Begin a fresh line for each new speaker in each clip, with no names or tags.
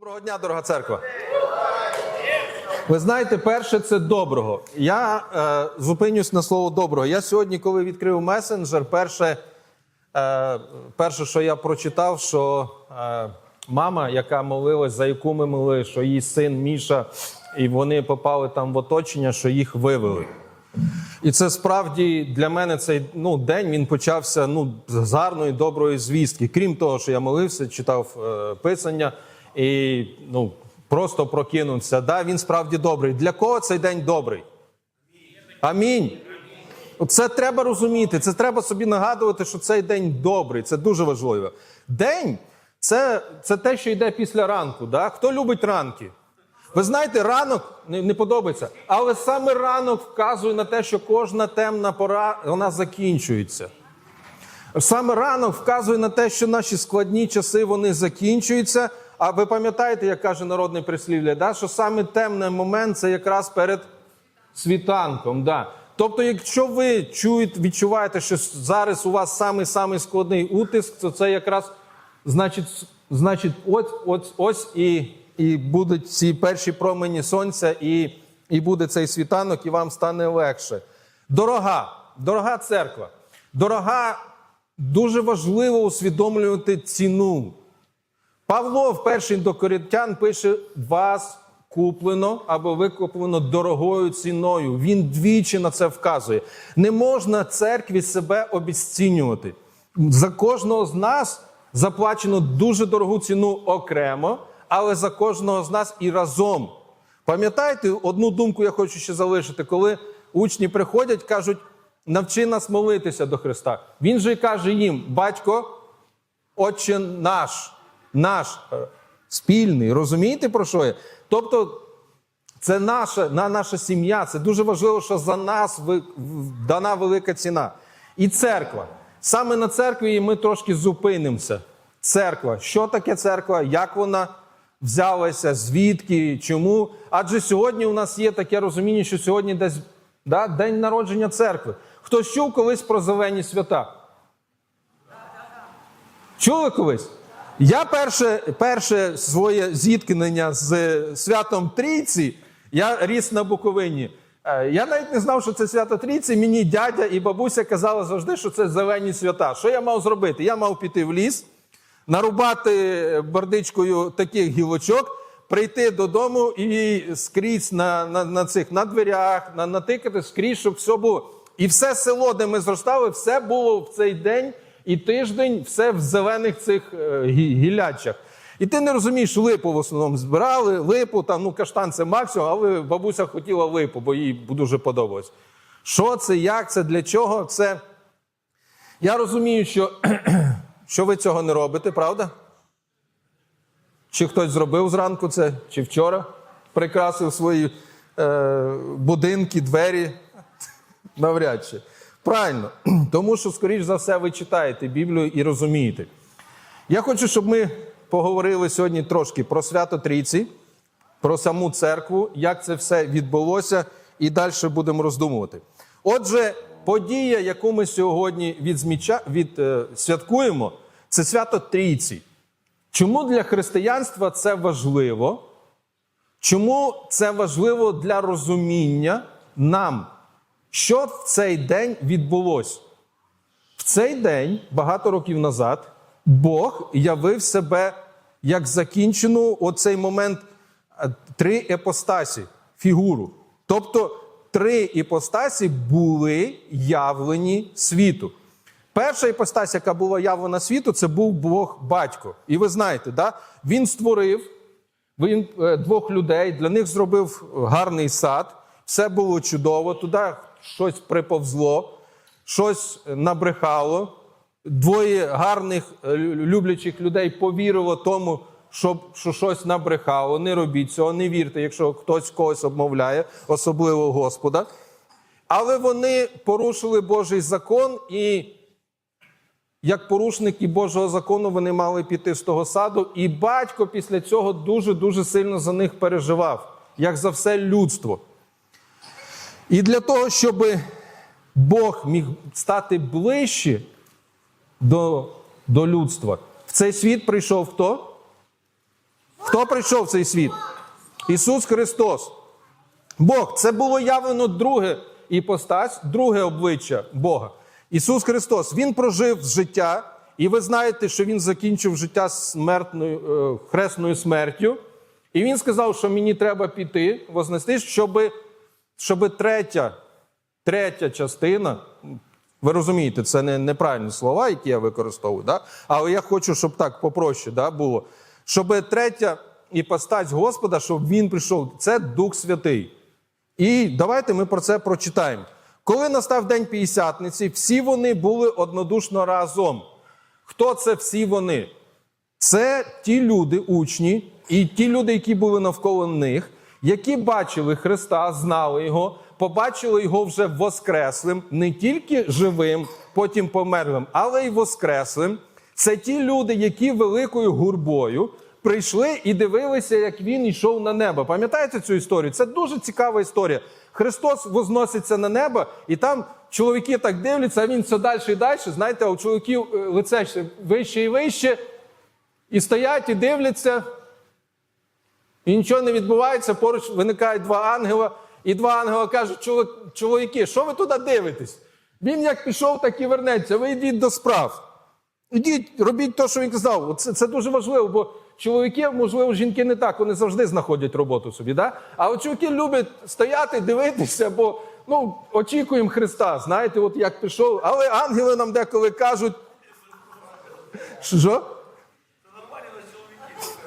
Доброго дня, дорога церква. Ви знаєте, перше це доброго. Я е, зупинюсь на слово доброго. Я сьогодні, коли відкрив месенджер, перше, е, перше, що я прочитав, що е, мама, яка молилась, за яку ми молили, що її син Міша, і вони попали там в оточення, що їх вивели. І це справді для мене цей ну, день він почався ну, з гарної, доброї звістки. Крім того, що я молився, читав е, писання і ну, просто прокинувся. Да, він справді добрий. Для кого цей день добрий? Амінь. Це треба розуміти. Це треба собі нагадувати, що цей день добрий. Це дуже важливо. День це, це те, що йде після ранку. Да? Хто любить ранки? Ви знаєте, ранок не, не подобається, але саме ранок вказує на те, що кожна темна пора вона закінчується. Саме ранок вказує на те, що наші складні часи вони закінчуються. А ви пам'ятаєте, як каже народне прислів'я, да? що саме темний момент це якраз перед світанком. Да. Тобто, якщо ви чуєте, відчуваєте, що зараз у вас самий самий складний утиск, то це якраз значить, значить ось, ось, ось і, і будуть ці перші промені сонця, і, і буде цей світанок, і вам стане легше. Дорога, дорога церква, дорога, дуже важливо усвідомлювати ціну. Павло в перший до Коринтян пише: вас куплено або викуплено дорогою ціною. Він двічі на це вказує. Не можна церкві себе обіцінювати. За кожного з нас заплачено дуже дорогу ціну окремо, але за кожного з нас і разом. Пам'ятаєте, одну думку я хочу ще залишити, коли учні приходять, кажуть, навчи нас молитися до Христа. Він же й каже їм: батько, Отче наш, наш е, спільний. Розумієте, про що я? Тобто, це наша, на, наша сім'я. Це дуже важливо, що за нас дана велика ціна. І церква. Саме на церкві ми трошки зупинимося. Церква. Що таке церква? Як вона взялася? Звідки? Чому? Адже сьогодні у нас є таке розуміння, що сьогодні десь да, день народження церкви. Хтось чув колись про зелені свята? Чули колись? Я перше, перше своє зіткнення з святом Трійці, я ріс на Буковині. Е, Я навіть не знав, що це свято Трійці. Мені дядя і бабуся казали завжди, що це зелені свята. Що я мав зробити? Я мав піти в ліс, нарубати бордичкою таких гілочок, прийти додому і скрізь на, на, на цих на дверях, на, натикати скрізь, щоб все було. І все село, де ми зростали, все було в цей день і тиждень, все в зелених цих е, гі- гіллячах. І ти не розумієш, липу в основному збирали, липу, там, ну каштан це максимум, але бабуся хотіла липу, бо їй дуже подобалось. Що це, як це, для чого? Це. Я розумію, що, що ви цього не робите, правда? Чи хтось зробив зранку це, чи вчора прикрасив свої е, будинки, двері? Навряд чи. Правильно. Тому що, скоріш за все, ви читаєте Біблію і розумієте. Я хочу, щоб ми поговорили сьогодні трошки про свято Трійці, про саму церкву, як це все відбулося, і далі будемо роздумувати. Отже, подія, яку ми сьогодні відзміча... від, е, святкуємо, це свято Трійці. Чому для християнства це важливо? Чому це важливо для розуміння нам, що в цей день відбулося? В цей день, багато років назад, Бог явив себе як закінчену оцей момент е, три епостасі, фігуру. Тобто три іпостасі були явлені світу. Перша іпостась, яка була явлена світу, це був Бог батько. І ви знаєте, да? він створив він е, двох людей, для них зробив гарний сад, все було чудово, туди щось приповзло, щось набрехало. Двоє гарних е, люблячих людей повірило тому, що, що щось набрехало. Не робіть цього, не вірте, якщо хтось когось обмовляє, особливо Господа. Але вони порушили Божий закон і як порушники Божого закону вони мали піти з того саду, і батько після цього дуже-дуже сильно за них переживав, як за все людство. І для того, щоб Бог міг стати ближче до, до людства, в цей світ прийшов хто? Хто прийшов в цей світ? Ісус Христос. Бог. Це було явлено друге іпостась, друге обличчя Бога. Ісус Христос. Він прожив життя, і ви знаєте, що Він закінчив життя смертною, е, хресною смертю. І Він сказав, що мені треба піти, вознестись, щоб, щоб третя, третя частина. Ви розумієте, це не неправильні слова, які я використовую, да? але я хочу, щоб так попроще да, було. Щоб третя іпостась Господа, щоб він прийшов, це Дух Святий. І давайте ми про це прочитаємо. Коли настав день п'ятдесятниці, всі вони були однодушно разом. Хто це всі вони? Це ті люди, учні, і ті люди, які були навколо них, які бачили Христа, знали Його, побачили Його вже воскреслим, не тільки живим, потім померлим, але й воскреслим. Це ті люди, які великою гурбою прийшли і дивилися, як він йшов на небо. Пам'ятаєте цю історію? Це дуже цікава історія. Христос возноситься на небо, і там чоловіки так дивляться, а він все далі і далі. Знаєте, а у чоловіків е, лице ще вище і вище. І стоять і дивляться, і нічого не відбувається. Поруч виникають два ангела, і два ангела кажуть, чоловіки, що ви туди дивитесь? Він як пішов, так і вернеться. Ви йдіть до справ. Ідіть, робіть те, що він казав. Це, це дуже важливо, бо чоловіки, можливо, жінки не так, вони завжди знаходять роботу собі. Да? А от чоловіки люблять стояти, дивитися, бо ну, очікуємо Христа. Знаєте, от як пішов. Але ангели нам деколи кажуть. Що?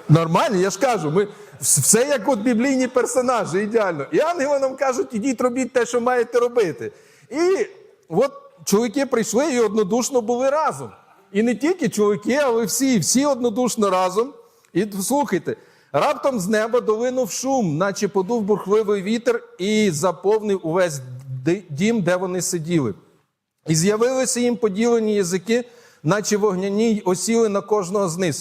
Нормально, я ж кажу, ми все як от біблійні персонажі, ідеально. І ангели нам кажуть, ідіть робіть те, що маєте робити. І от чоловіки прийшли і однодушно були разом. І не тільки чоловіки, але всі, всі однодушно разом. І слухайте, раптом з неба долинув шум, наче подув бурхливий вітер, і заповнив увесь дім, де вони сиділи. І з'явилися їм поділені язики, наче вогняні й осіли на кожного з них.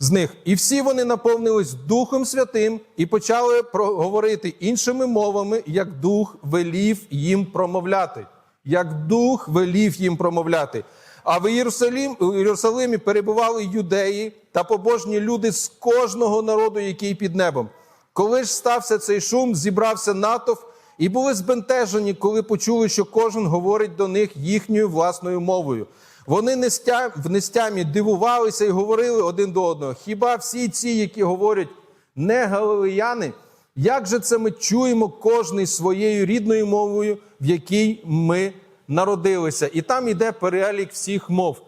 З них. І всі вони наповнились Духом Святим і почали говорити іншими мовами, як Дух велів їм промовляти. Як Дух велів їм промовляти. А в Єрусалим, Єрусалимі перебували юдеї та побожні люди з кожного народу, який під небом. Коли ж стався цей шум, зібрався натовп і були збентежені, коли почули, що кожен говорить до них їхньою власною мовою. Вони в нестямі дивувалися і говорили один до одного: хіба всі ці, які говорять не галилеяни, як же це ми чуємо кожний своєю рідною мовою, в якій ми народилися? І там іде перелік всіх мов.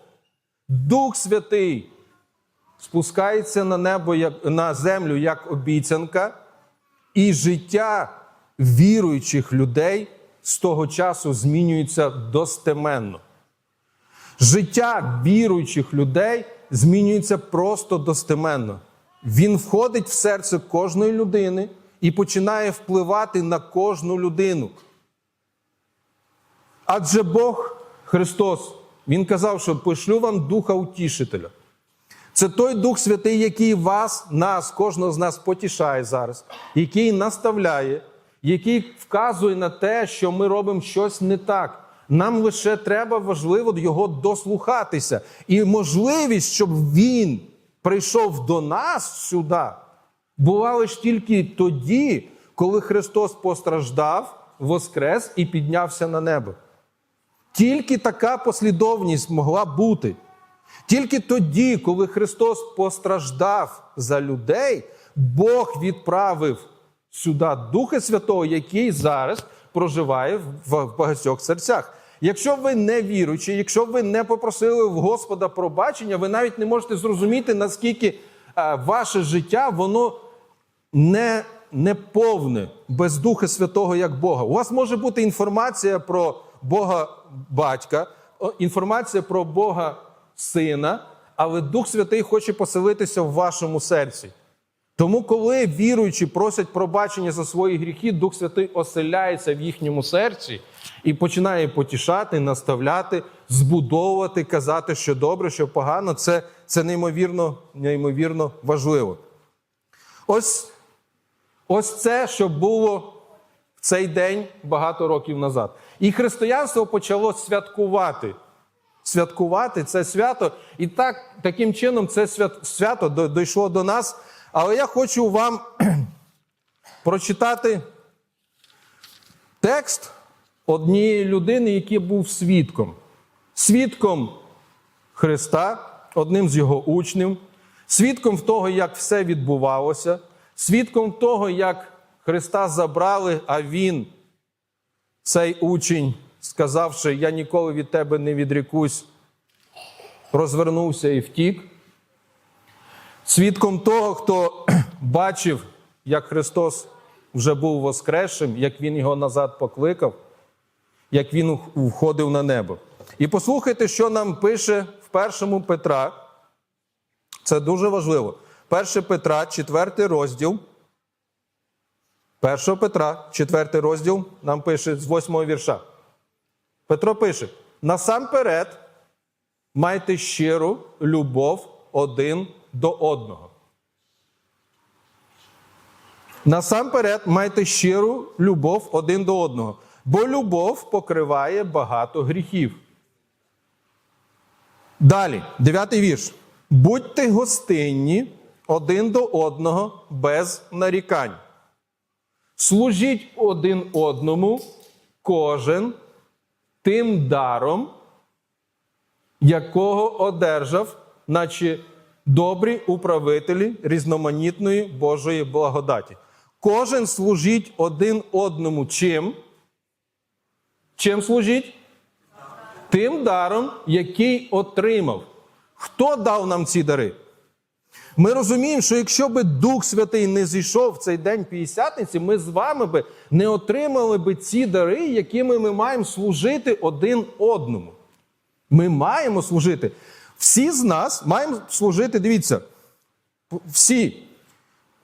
Дух Святий спускається на небо як на землю як обіцянка, і життя віруючих людей з того часу змінюється достеменно. Життя віруючих людей змінюється просто достеменно. Він входить в серце кожної людини і починає впливати на кожну людину. Адже Бог Христос, Він казав, що пошлю вам Духа Утішителя. Це той Дух Святий, який вас, нас, кожного з нас потішає зараз, який наставляє, який вказує на те, що ми робимо щось не так. Нам лише треба важливо його дослухатися. І можливість, щоб він прийшов до нас сюди, була лише тільки тоді, коли Христос постраждав, воскрес і піднявся на небо. Тільки така послідовність могла бути. Тільки тоді, коли Христос постраждав за людей, Бог відправив сюди Духа Святого, який зараз проживає в багатьох серцях. Якщо ви не віруючі, якщо ви не попросили в Господа пробачення, ви навіть не можете зрозуміти, наскільки е, ваше життя воно не, не повне без Духа Святого як Бога. У вас може бути інформація про Бога батька, інформація про Бога Сина, але Дух Святий хоче поселитися в вашому серці. Тому, коли віруючі просять пробачення за свої гріхи, Дух Святий оселяється в їхньому серці і починає потішати, наставляти, збудовувати, казати, що добре, що погано. Це, це неймовірно, неймовірно важливо. Ось, ось це, що було в цей день багато років назад. І християнство почало святкувати. Святкувати це свято. І так, таким чином це свят, свято дійшло до нас. Але я хочу вам прочитати текст однієї людини, який був свідком. Свідком Христа, одним з його учнів, свідком того, як все відбувалося, свідком того, як Христа забрали, а Він, цей учень, сказавши, я ніколи від тебе не відрікусь, розвернувся і втік. Свідком того, хто бачив, як Христос вже був воскресшим, як Він його назад покликав, як Він входив на небо. І послухайте, що нам пише в першому Петра. Це дуже важливо. 1 Петра, 4 розділ. 1 Петра, 4 розділ, нам пише з 8 вірша. Петро пише: насамперед майте щиру любов один до одного. Насамперед майте щиру любов один до одного, бо любов покриває багато гріхів. Далі, дев'ятий вірш. Будьте гостинні один до одного без нарікань. Служіть один одному, кожен тим даром, якого одержав, наче добрі управителі різноманітної Божої благодаті. Кожен служіть один одному чим? Чим служіть? Тим даром, який отримав. Хто дав нам ці дари? Ми розуміємо, що якщо би Дух Святий не зійшов в цей день П'ятдесятниці, ми з вами би не отримали би ці дари, якими ми маємо служити один одному. Ми маємо служити. Всі з нас маємо служити, дивіться, всі.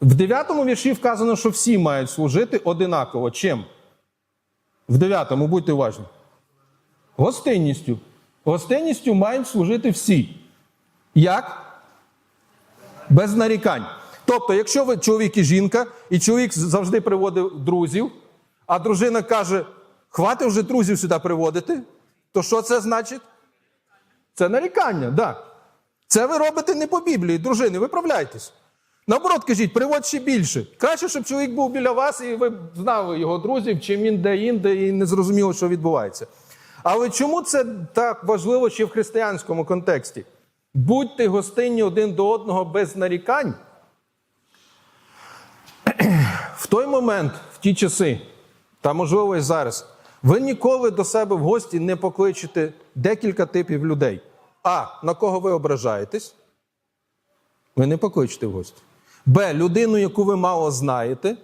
В 9 вірші вказано, що всі мають служити одинаково. Чим? В 9, будьте уважні. Гостинністю. Гостинністю мають служити всі. Як? Без нарікань. Тобто, якщо ви чоловік і жінка, і чоловік завжди приводив друзів, а дружина каже: хватить вже друзів сюди приводити, то що це значить? Це нарікання, так. Да. Це ви робите не по Біблії, дружини, виправляйтесь. Наоборот, кажіть, приводь ще більше. Краще, щоб чоловік був біля вас, і ви знали його друзів, чим він де-інде, і не зрозуміло, що відбувається. Але чому це так важливо ще в християнському контексті? Будьте гостинні один до одного без нарікань. В той момент, в ті часи, та можливо і зараз, ви ніколи до себе в гості не покличете декілька типів людей. А. На кого ви ображаєтесь? Ви не покличете в гості. Б. Людину, яку ви мало знаєте.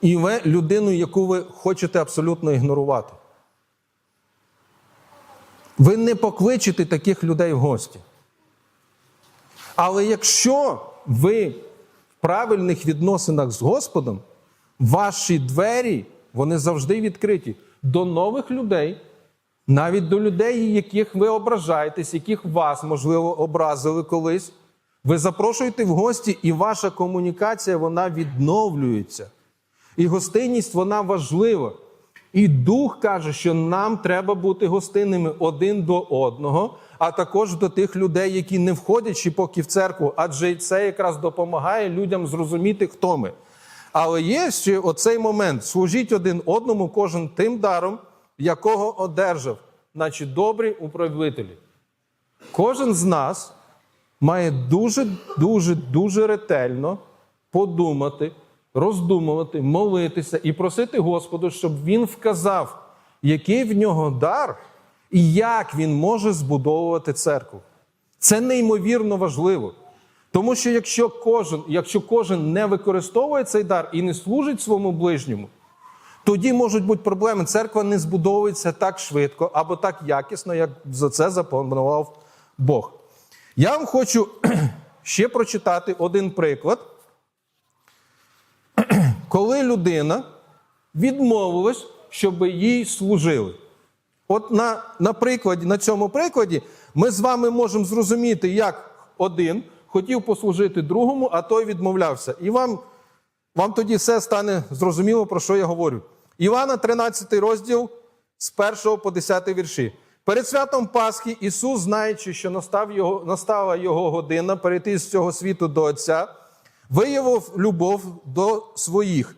І В. Людину, яку ви хочете абсолютно ігнорувати. Ви не покличете таких людей в гості. Але якщо ви в правильних відносинах з Господом, ваші двері вони завжди відкриті до нових людей, навіть до людей, яких ви ображаєтесь, яких вас, можливо, образили колись. Ви запрошуєте в гості, і ваша комунікація вона відновлюється. І гостинність вона важлива. І Дух каже, що нам треба бути гостинними один до одного, а також до тих людей, які не входять ще поки в церкву, адже це якраз допомагає людям зрозуміти, хто ми. Але є ще оцей момент: служіть один одному, кожен тим даром, якого одержав, наче добрі управителі. Кожен з нас має дуже, дуже, дуже ретельно подумати роздумувати, молитися і просити Господу, щоб Він вказав, який в нього дар і як він може збудовувати церкву. Це неймовірно важливо. Тому що якщо кожен, якщо кожен не використовує цей дар і не служить своєму ближньому, тоді можуть бути проблеми. Церква не збудовується так швидко або так якісно, як за це запланував Бог. Я вам хочу ще прочитати один приклад коли людина відмовилась, щоб їй служили. От на на, прикладі, на цьому прикладі ми з вами можемо зрозуміти, як один хотів послужити другому, а той відмовлявся. І вам вам тоді все стане зрозуміло, про що я говорю. Івана, 13 розділ з 1 по 10 вірші. Перед святом Пасхи Ісус, знаючи, що настав його, настала його година перейти з цього світу до Отця, виявив любов до своїх,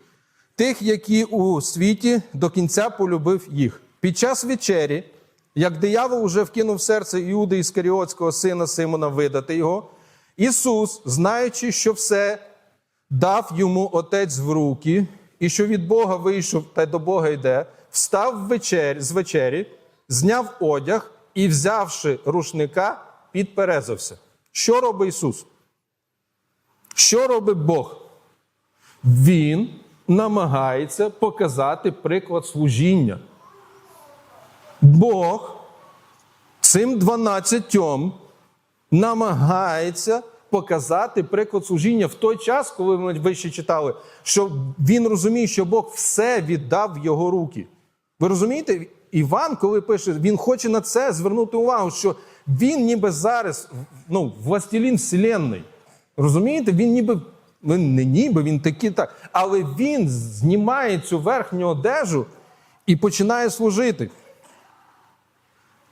тих, які у світі до кінця полюбив їх. Під час вечері, як диявол уже вкинув серце Іуди Іскаріотського сина Симона видати його, Ісус, знаючи, що все дав йому отець в руки, і що від Бога вийшов та до Бога йде, встав вечер, з вечері, зняв одяг і, взявши рушника, підперезався. Що робить Ісус? Що робить Бог? Він намагається показати приклад служіння. Бог цим дванадцятьом намагається показати приклад служіння в той час, коли ми вище читали, що він розуміє, що Бог все віддав в його руки. Ви розумієте? Іван, коли пише, він хоче на це звернути увагу, що він ніби зараз ну, властелін Вселенної. Розумієте? Він ніби, ну, не ніби, він такий так. Але він знімає цю верхню одежу і починає служити.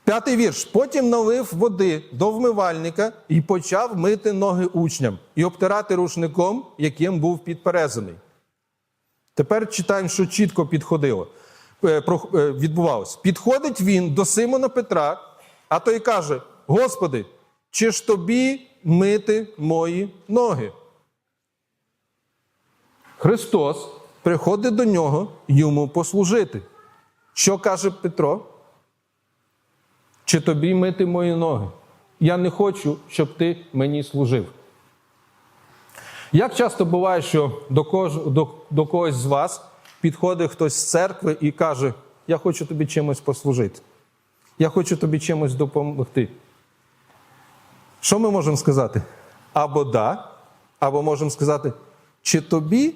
П'ятий вірш. Потім налив води до вмивальника і почав мити ноги учням і обтирати рушником, яким був підперезаний. Тепер читаємо, що чітко підходило. е, е, Відбувалось. Підходить він до Симона Петра, а той каже: Господи, чи ж тобі мити мої ноги? Христос приходить до нього йому послужити. Що каже Петро? Чи тобі мити мої ноги? Я не хочу, щоб ти мені служив. Як часто буває, що до, кож... до... до когось з вас підходить хтось з церкви і каже: Я хочу тобі чимось послужити. Я хочу тобі чимось допомогти. Що ми можемо сказати? Або да, або можемо сказати, чи тобі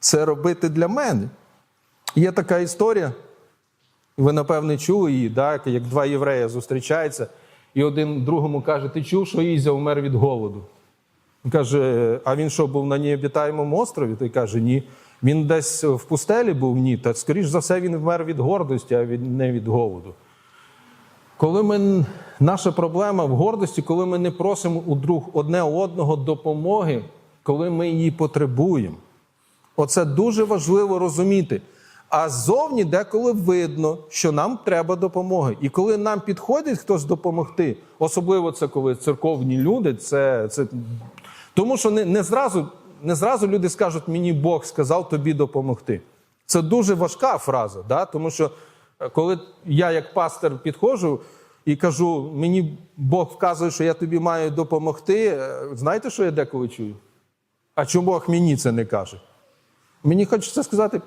це робити для мене? Є така історія. Ви, напевне, чули її, да? як два євреї зустрічаються, і один другому каже: Ти чув, що Ізя вмер від голоду? Він каже: А він що, був на необітаємому острові? Той каже, ні. Він десь в пустелі був ні. Та скоріш за все, він вмер від гордості, а не від голоду. Коли ми, наша проблема в гордості, коли ми не просимо у друг одне одного допомоги, коли ми її потребуємо. Оце дуже важливо розуміти. А ззовні деколи видно, що нам треба допомоги. І коли нам підходить хтось допомогти, особливо це коли церковні люди, це, це... тому що не, не, зразу, не зразу люди скажуть, мені Бог сказав тобі допомогти. Це дуже важка фраза, да? тому що е, коли я як пастор підходжу і кажу, мені Бог вказує, що я тобі маю допомогти, е, знаєте, що я деколи чую? А чому Бог мені це не каже? Мені хочеться сказати.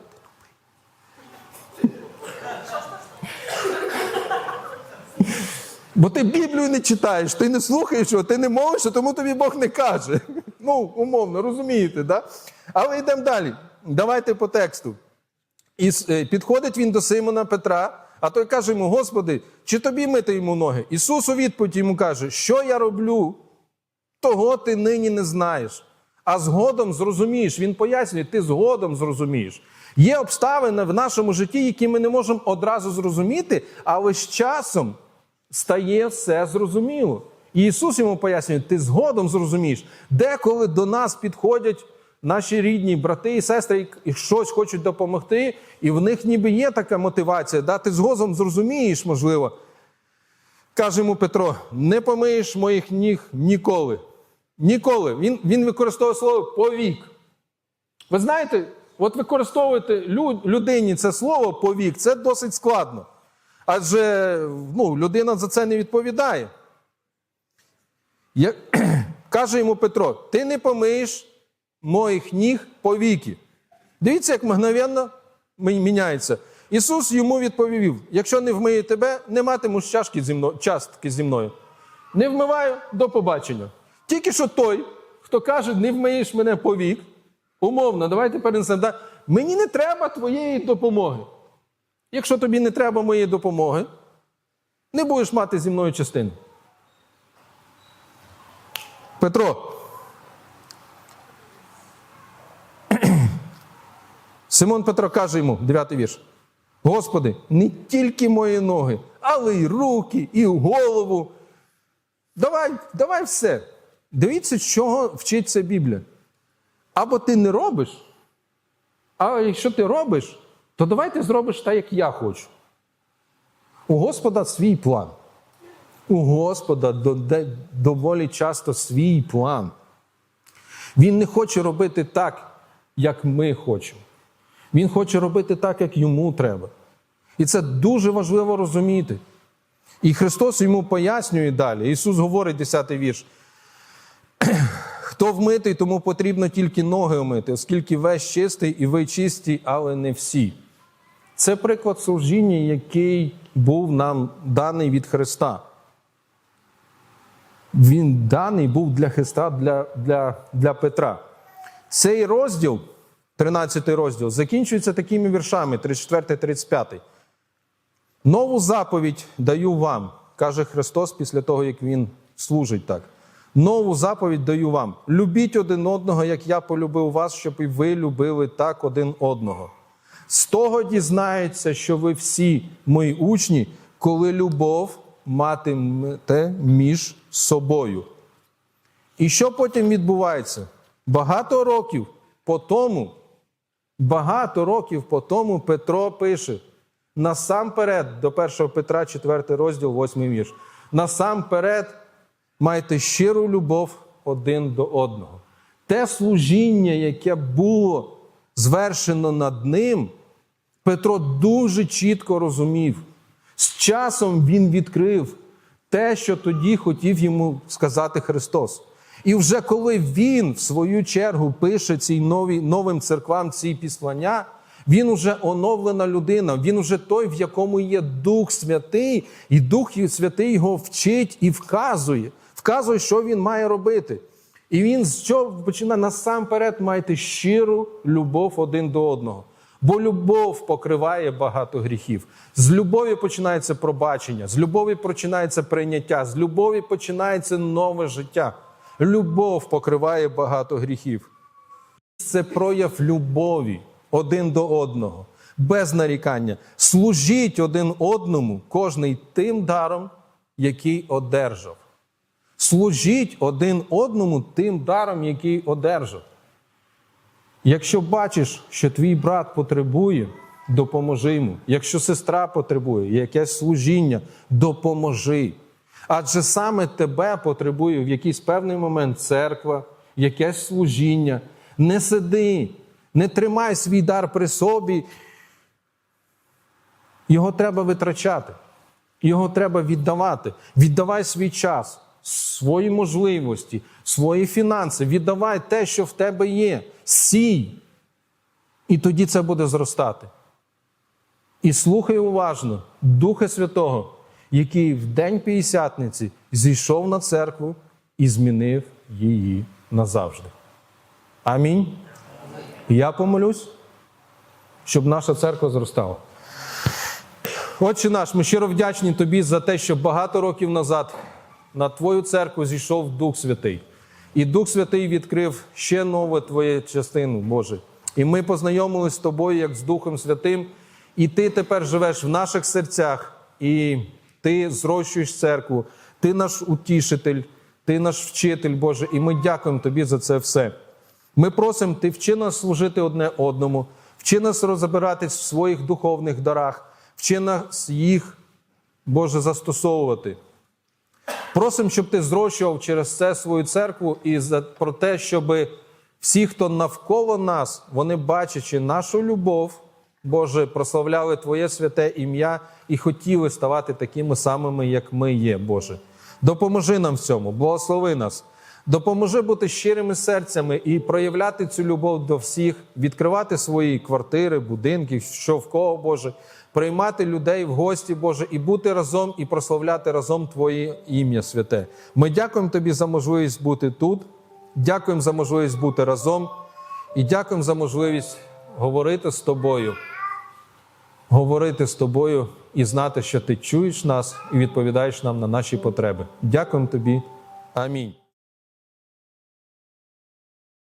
Бо ти Біблію не читаєш, ти не слухаєш його, ти не молишся, тому тобі Бог не каже. Ну, умовно, розумієте, да? Але йдемо далі. Давайте по тексту. І е, підходить він до Симона Петра, а той каже йому: Господи, чи тобі мити йому ноги? Ісус у відповідь йому каже, що я роблю, того ти нині не знаєш. А згодом зрозумієш. Він пояснює, ти згодом зрозумієш. Є обставини в нашому житті, які ми не можемо одразу зрозуміти, але з часом стає все зрозуміло. І Ісус йому пояснює, ти згодом зрозумієш, деколи до нас підходять наші рідні брати і сестри і щось хочуть допомогти, і в них ніби є така мотивація. Да? Ти згодом зрозумієш, можливо. Каже йому Петро: не помиєш моїх ніг ніколи. Ніколи. Він, він використовує слово повік. Ви знаєте, от використовувати лю- людині це слово повік, це досить складно. Адже ну, людина за це не відповідає. Я... Каже йому Петро: ти не помиєш моїх ніг повіки. Дивіться, як мгновенно міняється. Ісус йому відповів: якщо не вмию тебе, не матимеш чашки зі мною, частки зі мною. Не вмиваю до побачення. Тільки що той, хто каже, не вмиєш мене повік, умовно, давайте перенесемо. Мені не треба твоєї допомоги. Якщо тобі не треба моєї допомоги, не будеш мати зі мною частини. Петро. Симон Петро каже йому, 9 вірш. Господи, не тільки мої ноги, але й руки, і голову. Давай, давай все. Дивіться, чого вчиться Біблія. або ти не робиш, а якщо ти робиш, то давай ти зробиш так, як я хочу. У Господа свій план. У Господа доволі часто свій план. Він не хоче робити так, як ми хочемо. Він хоче робити так, як йому треба. І це дуже важливо розуміти. І Христос йому пояснює далі. Ісус говорить, 10 вірш. Хто вмитий, тому потрібно тільки ноги омити, оскільки весь чистий і ви чисті, але не всі. Це приклад служіння, який був нам даний від Христа. Він даний був для Христа, для, для, для Петра. Цей розділ, 13 розділ, закінчується такими віршами, 34-35. Нову заповідь даю вам, каже Христос після того, як Він служить так. Нову заповідь даю вам. Любіть один одного, як я полюбив вас, щоб і ви любили так один одного. З того дізнається, що ви всі мої учні, коли любов матимете між собою. І що потім відбувається? Багато років по тому, багато років по тому Петро пише: насамперед, до 1 Петра, 4 розділ, 8 вірш. Насамперед майте щиру любов один до одного. Те служіння, яке було звершено над ним, Петро дуже чітко розумів. З часом він відкрив те, що тоді хотів йому сказати Христос. І вже коли він, в свою чергу, пише цій нові, новим церквам ці післання, він уже оновлена людина, він уже той, в якому є Дух Святий, і Дух Святий його вчить і вказує, вказує, що він має робити. І він з чого починає насамперед майте щиру любов один до одного. Бо любов покриває багато гріхів. З любові починається пробачення, з любові починається прийняття, з любові починається нове життя. Любов покриває багато гріхів. Це прояв любові один до одного, без нарікання. Служіть один одному, кожний тим даром, який одержав. Служіть один одному тим даром, який одержав. Якщо бачиш, що твій брат потребує, допоможи йому. Якщо сестра потребує якесь служіння, допоможи. Адже саме тебе потребує в якийсь певний момент церква, якесь служіння. Не сиди, не тримай свій дар при собі. Його треба витрачати, його треба віддавати. Віддавай свій час, свої можливості, свої фінанси. Віддавай те, що в тебе є. Сій. І тоді це буде зростати. І слухай уважно Духа Святого, який в день П'ятдесятниці зійшов на церкву і змінив її назавжди. Амінь. Я помолюсь, щоб наша церква зростала. Отче наш, ми щиро вдячні Тобі за те, що багато років назад на Твою церкву зійшов Дух Святий. І Дух Святий відкрив ще нову Твою частину, Боже. І ми познайомилися з Тобою як з Духом Святим, і Ти тепер живеш в наших серцях, і Ти зрощуєш церкву, Ти наш утішитель, Ти наш вчитель, Боже, і ми дякуємо Тобі за це все. Ми просимо, Ти вчи нас служити одне одному, вчи нас розбиратись в своїх духовних дарах, вчи нас їх, Боже, застосовувати. Просимо, щоб ти зрощував через це свою церкву і за про те, щоб всі, хто навколо нас, вони бачачи нашу любов, Боже, прославляли Твоє святе ім'я і хотіли ставати такими самими, як ми є, Боже. Допоможи нам в цьому, благослови нас. Допоможи бути щирими серцями і проявляти цю любов до всіх, відкривати свої квартири, будинки, що в кого, Боже, приймати людей в гості, Боже, і бути разом і прославляти разом Твоє ім'я святе. Ми дякуємо Тобі за можливість бути тут, дякуємо за можливість бути разом і дякуємо за можливість говорити з тобою, говорити з тобою і знати, що ти чуєш нас і відповідаєш нам на наші потреби. Дякуємо тобі. Амінь.